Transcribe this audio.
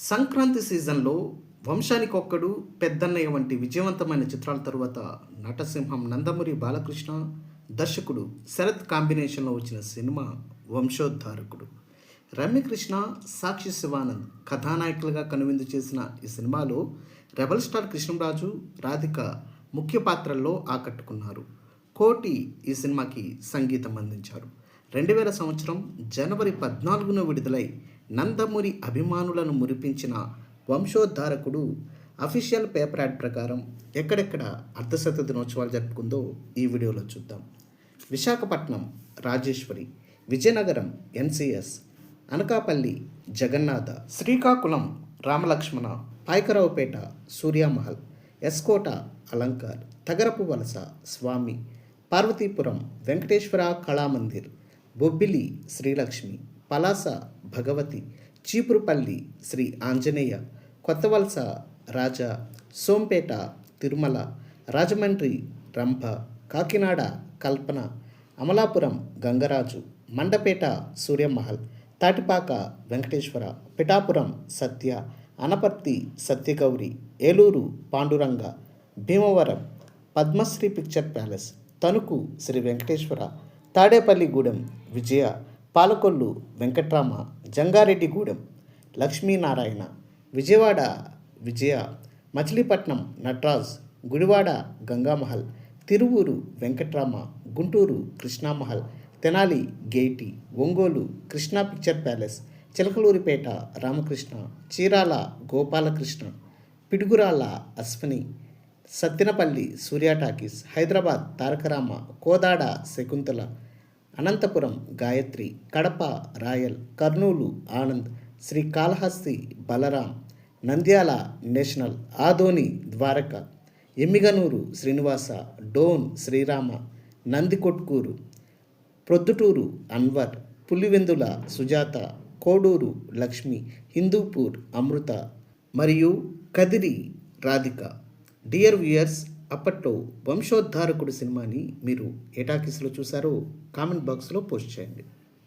సంక్రాంతి సీజన్లో వంశానికి ఒక్కడు పెద్దన్నయ్య వంటి విజయవంతమైన చిత్రాల తరువాత నటసింహం నందమూరి బాలకృష్ణ దర్శకుడు శరత్ కాంబినేషన్లో వచ్చిన సినిమా వంశోద్ధారకుడు. రమ్యకృష్ణ సాక్షి శివానంద్ కథానాయకులుగా కనువిందు చేసిన ఈ సినిమాలో రెబల్ స్టార్ కృష్ణరాజు రాధిక ముఖ్య పాత్రల్లో ఆకట్టుకున్నారు. కోటి ఈ సినిమాకి సంగీతం అందించారు. రెండు వేల సంవత్సరం జనవరి పద్నాలుగున విడుదలై నందమూరి అభిమానులను మురిపించిన వంశోద్ధారకుడు అఫీషియల్ పేపర్ యాడ్ ప్రకారం ఎక్కడెక్కడ అర్ధశత దినోత్సవాలు జరుపుకుందో ఈ వీడియోలో చూద్దాం. Visakhapatnam Rajeswari Vizianagaram NCS Anakapalli Jagannatha Srikakulam Ramalakshmana Payakaraopeta Suryamahal S Kota Alankar Tagarapu Valasa Swamy Parvathipuram Venkateswara Kalamandir Bobbili Srilakshmi Palasa Bhagavathi Cheepurupalli Sri Anjaneya Kothavalasa Raja Sompeta Tirumala Rajahmundry Rambha Kakinada Kalpana Amalapuram Gangaraju Mandapeta Suryamahal Tatipaka Venkateswara Pithapuram Satya Anaparthi Satyagowri Eluru Panduranga Bhimavaram Padmasri picture palace Tanuku Sri Venkateswara Tadepalligudem Vijaya Palakollu Venkatrama Jangareddygudem Lakshminarayana Vijayawada Vijaya Machilipatnam Natraj Gudivada Gangamahal Tiruvuru Venkatrama Guntur Krishnamahal Tenali Gaiety Ongole Krishna picture palace Chilakaluripet Ramakrishna Chirala Gopalakrishna Piduguralla Ashwini Sattenapalli Surya talkies Hyderabad Tarakarama Kodad Shakuntala Anantapur Gayatri Kadapa royal Kurnool Anand Srikalahasti Balaram Nandyal national Adoni Dwaraka Emmiganur Srinivasa Dhone Srirama Nandikotkur Proddatur Anwar Pulivendula Sujatha Koduru Lakshmi Hindupur Amrutha మరియు Kadiri Radhika. Dear viewers అప్పట్లో వంశోద్ధారకుడు సినిమాని మీరు ఏ టాకీస్లో చూసారో comment బాక్స్లో post చేయండి.